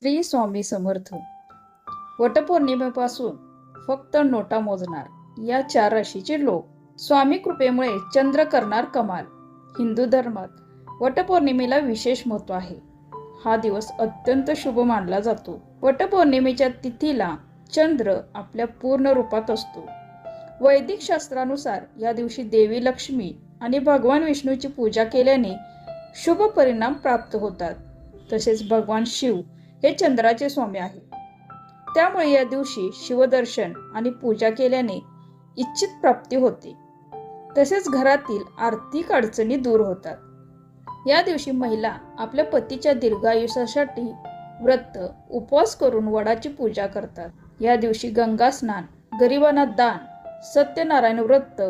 श्री स्वामी समर्थ. वटपौर्णिमेपासून फक्त नोटा मोजणार या चार राशीचे लोक. स्वामी कृपेमुळे चंद्र करणार कमाल. हिंदू धर्मात वटपौर्णिमेला विशेष महत्त्व आहे. हा दिवस अत्यंत शुभ मानला जातो. वटपौर्णिमेच्या तिथीला चंद्र आपल्या पूर्ण रूपात असतो. वैदिक शास्त्रानुसार या दिवशी देवी लक्ष्मी आणि भगवान विष्णूची पूजा केल्याने शुभ परिणाम प्राप्त होतात. तसेच भगवान शिव हे चंद्राचे स्वामी आहे. त्यामुळे या दिवशी शिवदर्शन आणि पूजा केल्याने इच्छित प्राप्ती होते. तसेच घरातील आर्थिक अडचणी दूर होतात. या दिवशी महिला आपल्या पतीच्या दीर्घायुष्यासाठी व्रत उपवास करून वडाची पूजा करतात. या दिवशी गंगा स्नान गरिबांना दान सत्यनारायण व्रत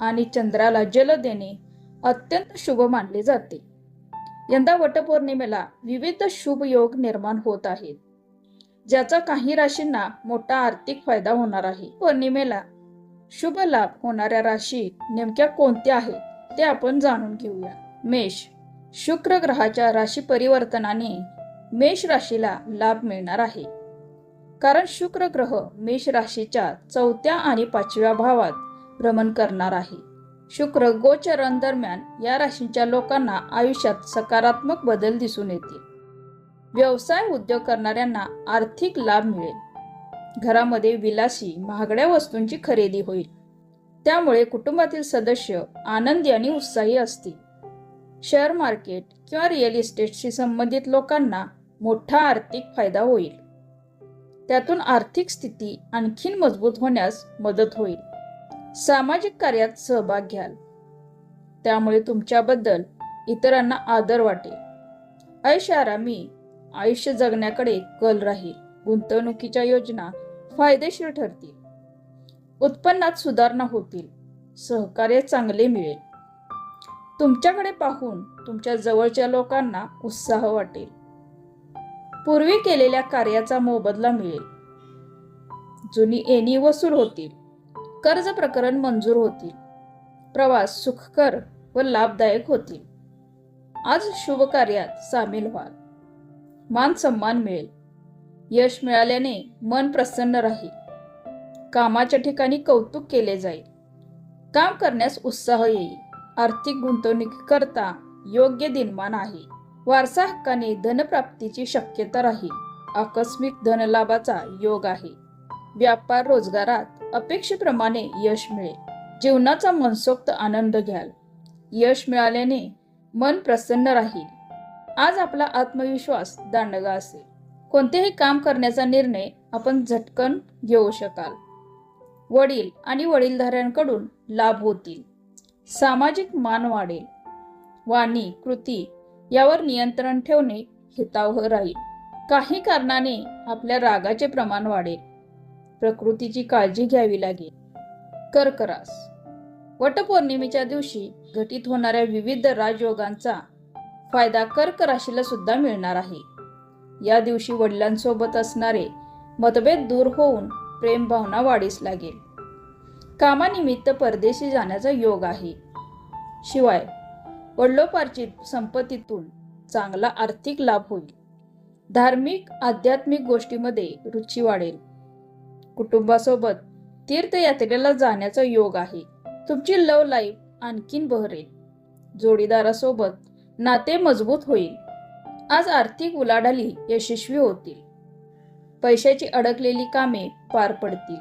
आणि चंद्राला जल देणे अत्यंत शुभ मानले जाते. यंदा वटपौर्णिमेला विविध शुभ योग निर्माण होत आहेत. ज्याचा काही राशींना मोठा आर्थिक फायदा होणार आहे. पौर्णिमेला शुभ लाभ होणाऱ्या राशी नेमक्या कोणत्या आहेत ते आपण जाणून घेऊया. मेष शुक्र ग्रहाच्या राशी परिवर्तनाने मेष राशीला लाभ मिळणार आहे. कारण शुक्र ग्रह मेष राशीच्या चौथ्या आणि पाचव्या भावात भ्रमण करणार आहे. शुक्र गोचरण दरम्यान या राशींच्या लोकांना आयुष्यात सकारात्मक बदल दिसून येतील. व्यवसाय उद्योग करणाऱ्यांना आर्थिक लाभ मिळेल. घरामध्ये विलासी महागड्या वस्तूंची खरेदी होईल. त्यामुळे कुटुंबातील सदस्य आनंदी आणि उत्साही असतील. शेअर मार्केट किंवा रिअल इस्टेटशी संबंधित लोकांना मोठा आर्थिक फायदा होईल. त्यातून आर्थिक स्थिती आणखीन मजबूत होण्यास मदत होईल. सामाजिक कार्यात सहभाग घ्याल. त्यामुळे तुमच्याबद्दल इतरांना आदर वाटेल. ऐशारामी आयुष्य जगण्याकडे कल राहील. गुंतवणुकीच्या योजना फायदेशीर ठरतील. उत्पन्नात सुधारणा होतील. सहकार्य चांगले मिळेल. तुमच्याकडे पाहून तुमच्या जवळच्या लोकांना उत्साह वाटेल. पूर्वी केलेल्या कार्याचा मोबदला मिळेल. जुनी एनी वसूल होतील. कर्ज प्रकरण मंजूर होतील. प्रवास सुखकर व लाभदायक होतील. आज शुभ कार्यात सामील व्हाल. मान सन्मान मिळेल. यश मिळाल्याने मन प्रसन्न राहील. कामाच्या ठिकाणी कौतुक केले जाईल. काम करण्यास उत्साह येईल. आर्थिक गुंतवणूक करता योग्य दिनमान आहे. वारसा हक्काने धनप्राप्तीची शक्यता राहील. आकस्मिक धनलाभाचा योग आहे. व्यापार रोजगारात अपेक्षेप्रमाणे यश मिळेल जीवनाचा मनसोक्त आनंद घ्याल. यश मिळाल्याने मन प्रसन्न राहील. आज आपला आत्मविश्वास दांडगा असेल. कोणतेही काम करण्याचा निर्णय आपण झटकन घेऊ शकाल. वडील आणि वडीलधाऱ्यांकडून लाभ होतील. सामाजिक मान वाढेल. वाणी कृती यावर नियंत्रण ठेवणे हितावह राहील. काही कारणाने आपल्या रागाचे प्रमाण वाढेल. प्रकृतीची काळजी घ्यावी लागेल. कर्करास. वटपौर्णिमेच्या दिवशी घटित होणाऱ्या विविध राजयोगांचा फायदा कर्क राशीला सुद्धा मिळणार आहे. या दिवशी वडिलांसोबत असणारे मतभेद दूर होऊन प्रेम भावना वाढीस लागेल. कामानिमित्त परदेशी जाण्याचा योग आहे. शिवाय वडिलोपार्जित संपत्तीतून चांगला आर्थिक लाभ होईल. धार्मिक आध्यात्मिक गोष्टीमध्ये रुची वाढेल. कुटुंबासोबत तीर्थयात्रेला जाण्याचा योग आहे. तुमची लव लाईफ आणखीन बहरेल. जोडीदारासोबत नाते मजबूत होईल. आज आर्थिक उलाढाली यशस्वी होतील. पैशाची अडकलेली कामे पार पडतील.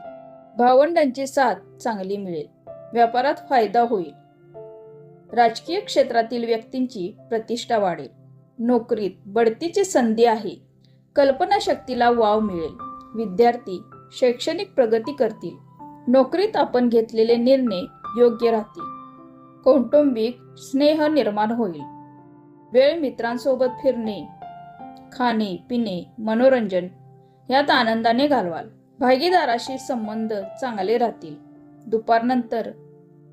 भावंडांची साथ चांगली मिळेल. व्यापारात फायदा होईल. राजकीय क्षेत्रातील व्यक्तींची प्रतिष्ठा वाढेल. नोकरीत बढतीची संधी आहे. कल्पनाशक्तीला वाव मिळेल. विद्यार्थी शैक्षणिक प्रगती करतील. नोकरीत आपण घेतलेले निर्णय योग्य राहतील. कौटुंबिक स्नेह निर्माण होईल. वेळ मित्रांसोबत फिरणे खाणे पिणे मनोरंजन यात आनंदाने घालवाल. भागीदाराशी संबंध चांगले राहतील. दुपारनंतर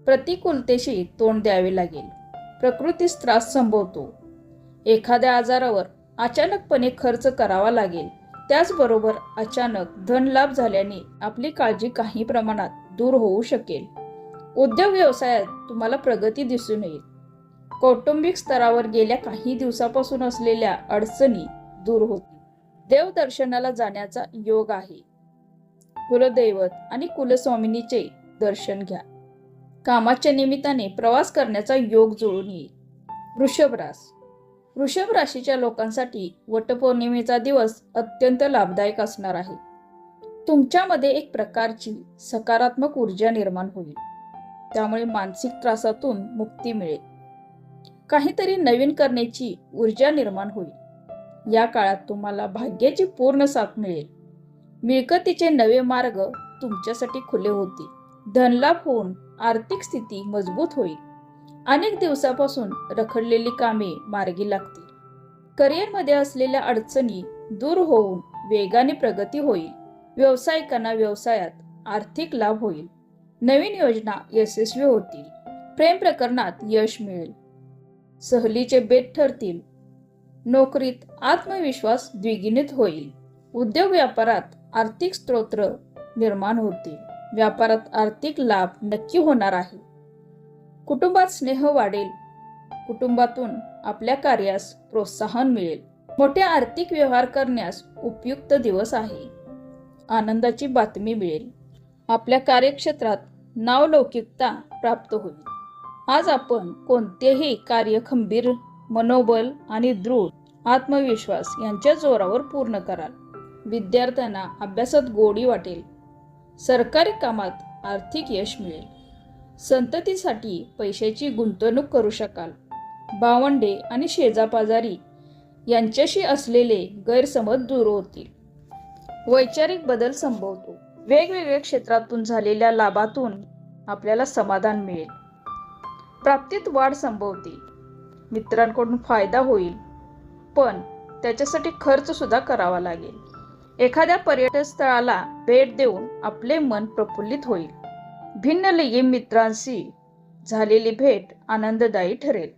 प्रतिकूलतेशी तोंड द्यावे लागेल. प्रकृतीस त्रास संभवतो. एखाद्या आजारावर अचानकपणे खर्च करावा लागेल. त्याचबरोबर अचानक धनलाभ झाल्याने आपली काळजी काही प्रमाणात दूर होऊ शकेल. उद्योग व्यवसायात तुम्हाला प्रगती दिसून येईल. कौटुंबिक स्तरावर गेल्या काही दिवसापासून असलेल्या अडचणी दूर होतील. देवदर्शनाला जाण्याचा योग आहे. कुलदैवत आणि कुलस्वामिनीचे दर्शन घ्या. कामाच्या निमित्ताने प्रवास करण्याचा योग जुळून येईल. वृषभरास वृषभ राशीच्या लोकांसाठी वटपौर्णिमेचा दिवस अत्यंत लाभदायक असणार आहे. तुमच्यामध्ये एक प्रकारची सकारात्मक ऊर्जा निर्माण होईल. त्यामुळे मानसिक त्रासातून मुक्ती मिळेल. काहीतरी नवीन करण्याची ऊर्जा निर्माण होईल. या काळात तुम्हाला भाग्याची पूर्ण साथ मिळेल. मिळकतीचे नवे मार्ग तुमच्यासाठी खुले होतील. धनलाभ होऊन आर्थिक स्थिती मजबूत होईल. अनेक दिवसापासून रखडलेली कामे मार्गी लागतील. करिअरमध्ये असलेल्या अडचणी दूर होऊन वेगाने प्रगती होईल. व्यावसायिकांना व्यवसायात आर्थिक लाभ होईल. नवीन योजना यशस्वी होतील. प्रेम प्रकरणात यश मिळेल. सहलीचे बेत ठरतील. नोकरीत आत्मविश्वास द्विगुणित होईल. उद्योग व्यापारात आर्थिक स्तोत्र निर्माण होतील. व्यापारात आर्थिक लाभ नक्की होणार आहे कुटुंबात स्नेह वाढेल. कुटुंबातून आपल्या कार्यास प्रोत्साहन मिळेल. मोठे आर्थिक व्यवहार करण्यास उपयुक्त दिवस आहे. आनंदाची बातमी मिळेल. आपल्या कार्यक्षेत्रात नावलौकिकता प्राप्त होईल. आज आपण कोणतेही कार्य खंबीर मनोबल आणि दृढ आत्मविश्वास यांच्या जोरावर पूर्ण कराल. विद्यार्थ्यांना अभ्यासात गोडी वाटेल. सरकारी कामात आर्थिक यश मिळेल. संततीसाठी पैशाची गुंतवणूक करू शकाल. भावंडे आणि शेजापाजारी यांच्याशी असलेले गैरसमज दूर होतील. वैचारिक बदल संभवतो. वेगवेगळ्या क्षेत्रातून झालेल्या लाभातून आपल्याला समाधान मिळेल. प्राप्तीत वाढ संभवते. मित्रांकडून फायदा होईल. पण त्याच्यासाठी खर्च सुद्धा करावा लागेल. एखाद्या पर्यटन स्थळाला भेट देऊन आपले मन प्रफुल्लित होईल. भिन्न लयीम मित्रांशी झालेली भेट आनंददायी ठरेल.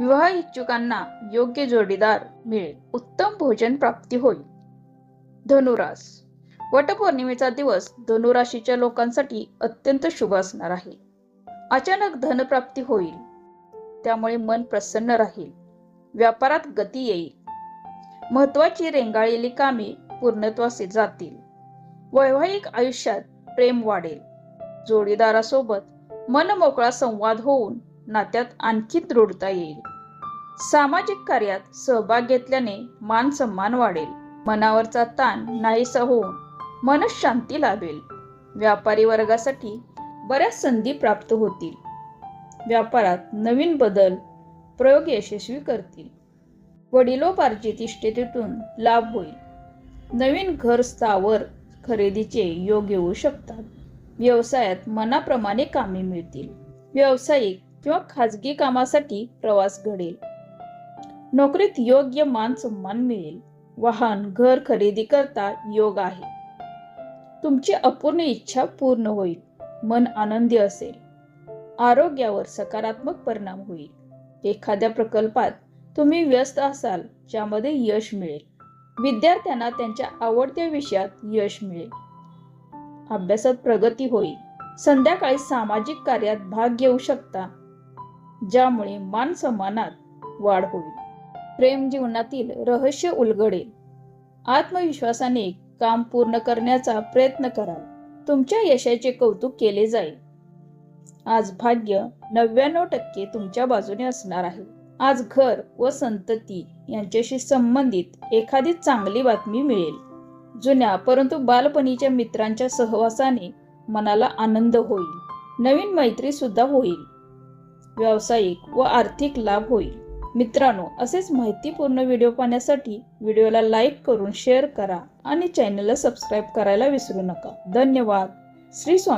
विवाह इच्छुकांना योग्य जोडीदार मिळेल. उत्तम भोजन प्राप्ती होईल. धनुरास. वटपौर्णिमेचा दिवस धनुराशीच्या लोकांसाठी अत्यंत शुभ असणार आहे. अचानक धनप्राप्ती होईल. त्यामुळे मन प्रसन्न राहील. व्यापारात गती येईल. महत्वाची रेंगाळलेली कामे पूर्णत्वासे जातील. वैवाहिक आयुष्यात प्रेम वाढेल. जोडीदारासोबत मनमोकळा संवाद होऊन नात्यात आणखी दृढता येईल. सामाजिक कार्यात सहभाग घेतल्याने मान सन्मान वाढेल. मनावरचा ताण नाहीसा होऊन मनशांती लाभेल. व्यापारी वर्गासाठी बऱ्याच संधी प्राप्त होतील. व्यापारात नवीन बदल प्रयोग यशस्वी करतील. वडिलोपार्जित इष्टेतीतून लाभ होईल. नवीन घर स्थावर खरेदीचे योग येऊ शकतात. व्यवसायात मनाप्रमाणे कामे मिळतील. व्यावसायिक किंवा खाजगी कामासाठी प्रवास घडेल. नोकरीत योग्य मान सन्मान मिळेल. वाहन घर खरेदी करता योग आहे. तुमची अपूर्ण इच्छा पूर्ण होईल. मन आनंदी असेल. आरोग्यावर सकारात्मक परिणाम होईल. एखाद्या प्रकल्पात तुम्ही व्यस्त असाल ज्यामध्ये यश मिळेल. विद्यार्थ्यांना त्यांच्या आवडत्या विषयात यश मिळेल. अभ्यासात प्रगती होईल. संध्याकाळी सामाजिक कार्यात भाग घेऊ शकता. ज्यामुळे मान सन्मानात वाढ होईल. प्रेम जीवनातील रहस्य उलगडेल. आत्मविश्वासाने काम पूर्ण करण्याचा प्रयत्न करा तुमच्या यशाचे कौतुक केले जाईल. आज भाग्य नव्याण्णव टक्के तुमच्या बाजूने असणार आहे. आज घर व संतती यांच्याशी संबंधित एखादी चांगली बातमी मिळेल. जुन्या परंतु बालपणीच्या मित्रांच्या सहवासाने मनाला आनंद होईल. नवीन मैत्री सुद्धा होईल. व्यावसायिक व आर्थिक लाभ होईल. मित्रांनो असेच माहितीपूर्ण व्हिडिओ पाहण्यासाठी व्हिडिओला लाईक करून शेअर करा आणि चॅनलला सबस्क्राईब करायला विसरू नका. धन्यवाद. श्री स्वामी